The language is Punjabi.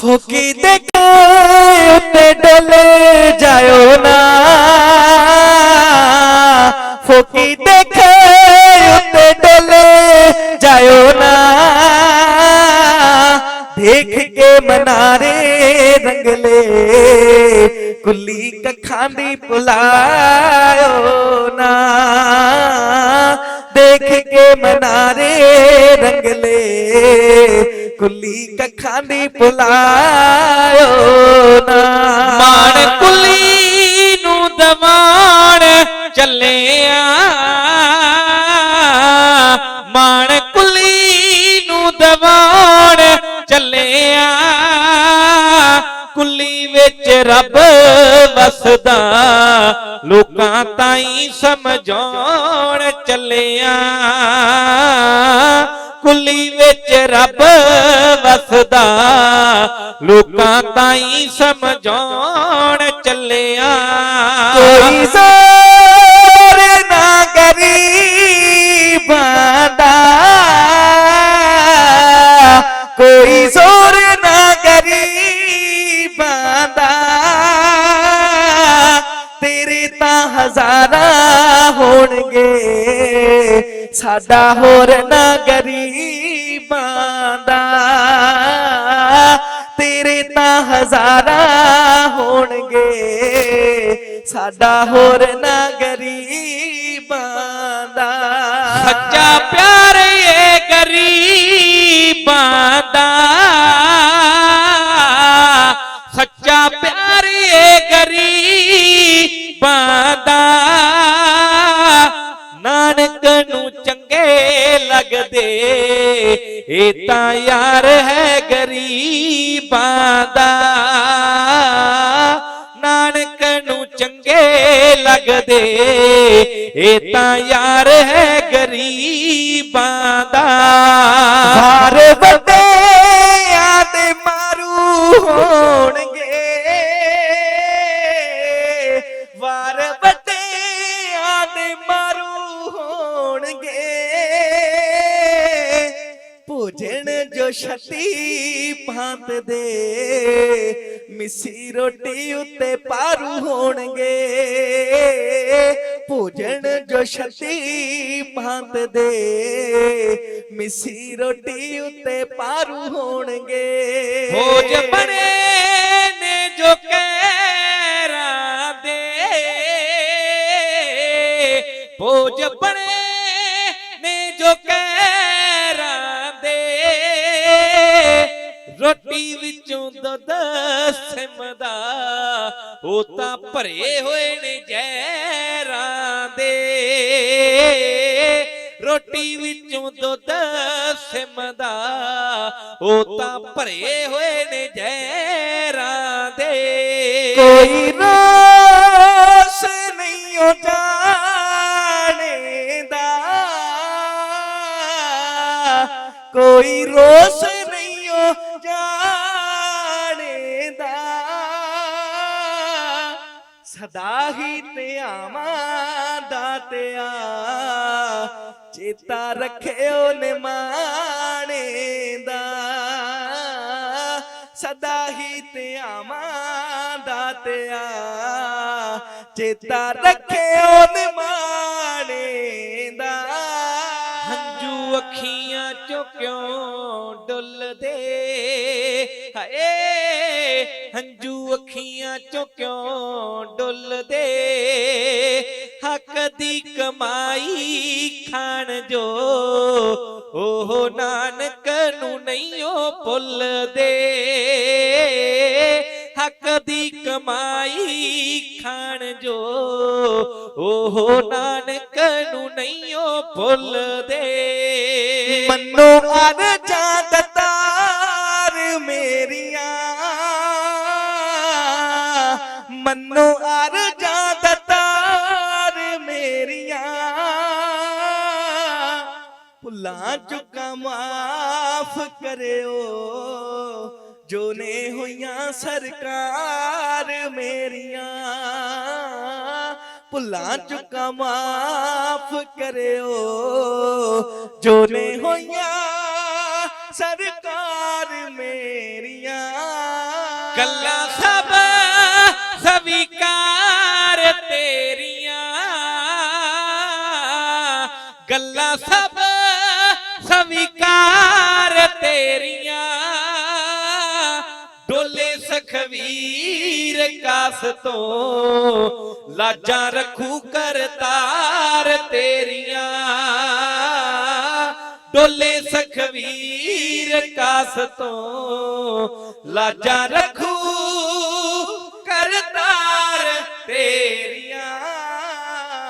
ਫੋਕੀ ਦੇਖੇ ਡੋਲੇ ਜਾਇਓ ਨਾ। ਫੋਕੀ ਦੇਖੇ ਡੋਲੇ ਜਾਇਓ ਨਾ। ਦੇਖ ਕੇ ਮਨਾਰੇ ਰੰਗਲੇ ਕੁੱਲੀ ਕੱਖਾਂ ਦੀ ਪੁਲਾਇਓ ਨਾ। ਦੇਖ ਕੇ ਮਨਾਰੇ ਰੰਗਲੇ ਕੁੱਲੀ ਕੱਖਾਂ ਦੀ ਪੁਲਾਇਓ ਨਾ। ਮਾਣ ਕੁਲੀ ਨੂੰ ਦਵਾਣ ਚੱਲਿਆ। ਮਾਣ ਕੁਲੀ ਨੂੰ ਦਵਾਣ ਚੱਲਿਆ। ਕੁੱਲੀ ਵਿੱਚ ਰੱਬ ਵਸਦਾ ਲੋਕਾਂ ਤਾਈਂ ਸਮਝਾਉਣ ਚੱਲਿਆ। ਕੁੱਲੀ ਵਿੱਚ ਰੱਬ ਵਸਦਾ। ਲੋਕਾਂ ਤਾਈਂ ਸਮਝਾਉਣ ਚੱਲਿਆ। ਕੋਈ ਜ਼ੋਰ ਨਾ ਗਰੀਬਾਂ ਦਾ। ਕੋਈ ਜ਼ੋਰ ਨਾ ਗਰੀਬਾਂ ਦਾ। ਤੇਰੇ ਤਾਂ ਹਜ਼ਾਰਾਂ ਹੋਣਗੇ। ਸਾਡਾ ਹੋਰ ਨਾ ਗਰੀਬਾਂ ਦਾ ਤੇਰੇ ਤਾਂ ਹਜ਼ਾਰਾਂ ਹੋਣਗੇ। ਸਾਡਾ ਹੋਰ ਨਾ ਗਰੀਬਾਂ ਦਾ ਸੱਚਾ ਪਿਆਰ ਏ ਗਰੀਬਾਂ। ਲੱਗਦੇ ਇਹ ਤਾਂ ਯਾਰ ਹੈ ਗਰੀਬਾਂ ਦਾ। ਨਾਨਕ ਨੂੰ ਚੰਗੇ ਲੱਗਦੇ। ਇਹ ਤਾਂ ਯਾਰ ਹੈ ਗਰੀਬਾਂ ਦਾ। ਵਾਰ ਵੱਡਿਆਂ ਦੇ ਮਾਰੂ। ਹੋਣਗੇ ਭੋਜਨ ਜੋ ਛਤੀ ਭਾਂਤ ਦੇ ਮਿੱਸੀ ਰੋਟੀ ਉੱਤੇ ਪਾਰੂ ਹੋਣਗੇ ਭੋਜਨ ਜੋ ਛਤੀ ਭਾਂਤ ਦੇ ਮਿੱਸੀ ਰੋਟੀ ਉੱਤੇ ਪਾਰੂ ਹੋਣਗੇ ਭੋਜ ਬਣੇ ਨੇ ਜੋ ਕਹਿਰਾਂ ਦੇ ਭੋਜ ਬਣੇ ਰੋਟੀ ਵਿੱਚੋਂ ਦੁੱਧ ਸਿਮਦਾ, ਉਹ ਤਾਂ ਭਰੇ ਹੋਏ ਨੇ ਜ਼ਹਿਰਾਂ ਦੇ। ਰੋਟੀ ਵਿੱਚੋਂ ਦੁੱਧ ਸਿਮਦਾ, ਉਹ ਤਾਂ ਭਰੇ ਹੋਏ ਨੇ ਜ਼ਹਿਰਾਂ ਦੇ। ਕੋਈ ਰੋਸ ਸਦਾ ਹੀ ਧਿਆਵਾਂ ਦਾਤਿਆ ਚੇਤਾ ਰੱਖਿਓ ਨਿਮਾਣੇ ਦਾ। ਸਦਾ ਹੀ ਧਿਆਵਾਂ ਦਾਤਿਆ ਚੇਤਾ ਰੱਖਿਓ ਨਿਮਾਣੇ ਅੱਖੀਆਂ ਚੋਂ ਕਿਉਂ ਡੁੱਲਦੇ। ਹੱਕ ਦੀ ਕਮਾਈ ਖਾਣ ਜੋ। ਉਹ ਨਾਨਕ ਨੂੰ ਨਹੀਂ ਉਹ ਭੁੱਲਦੇ। ਹੱਕ ਦੀ ਕਮਾਈ ਖਾਣ ਜੋ। ਉਹ ਨਾਨਕ ਨੂੰ ਨਹੀਂ ਉਹ ਭੁੱਲਦੇ। ਮੰਨੋ ਅਰਜਾਂ ਦਤਾਰ ਮੰਨੋ ਅਰਜਾਂ ਦਤਾਰ ਮੇਰੀਆਂ। ਭੁੱਲਾਂ ਚੁੱਕਾਂ ਮਾਫ ਕਰਿਓ। ਜੋ ਨੇ ਹੋਈਆਂ ਸਰਕਾਰ ਮੇਰੀਆਂ। ਭੁੱਲਾਂ ਚੁੱਕਾਂ ਮਾਫ ਕਰਿਓ। ਜੋ ਨੇ ਹੋਈਆਂ ਸਰਕਾਰ ਮੇਰੀਆਂ। ਸਵੀਕਾਰ ਤੇਰੀਆਂ। ਗੱਲਾਂ ਸਭ ਸਵੀਕਾਰ ਤੇਰੀਆਂ। ਡੋਲੇ ਸਖਵੀਰ ਕਾਸ ਤੋਂ ਲਾਜਾਂ ਰੱਖੂ ਕਰਤਾਰ ਤੇਰੀਆਂ। ਡੋਲੇ ਸਖਵੀਰ ਕਾਸ ਤੋਂ ਲਾਜਾਂ ਰੱਖੂ